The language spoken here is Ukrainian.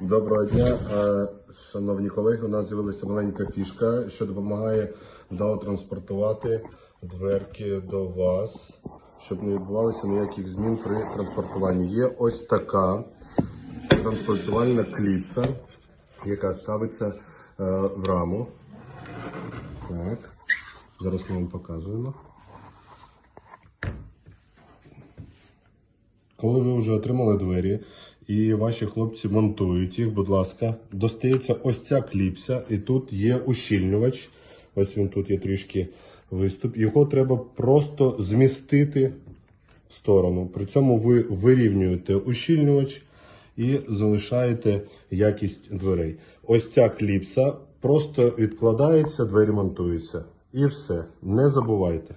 Доброго дня, Е, шановні колеги. У нас з'явилася маленька фішка, що допомагає вдало транспортувати дверки до вас, щоб не відбувалося ніяких змін при транспортуванні. Є ось така транспортувальна кліпса, яка ставиться е, в раму. Так. Зараз ми вам показуємо. Коли ви вже отримали двері і ваші хлопці монтують їх, будь ласка, достається ось ця кліпса, і тут є ущільнювач. Ось він тут є трішки виступ. Його треба просто змістити в сторону. При цьому ви вирівнюєте ущільнювач і залишаєте якість дверей. Ось ця кліпса просто відкладається, двері монтуються. І все. Не забувайте.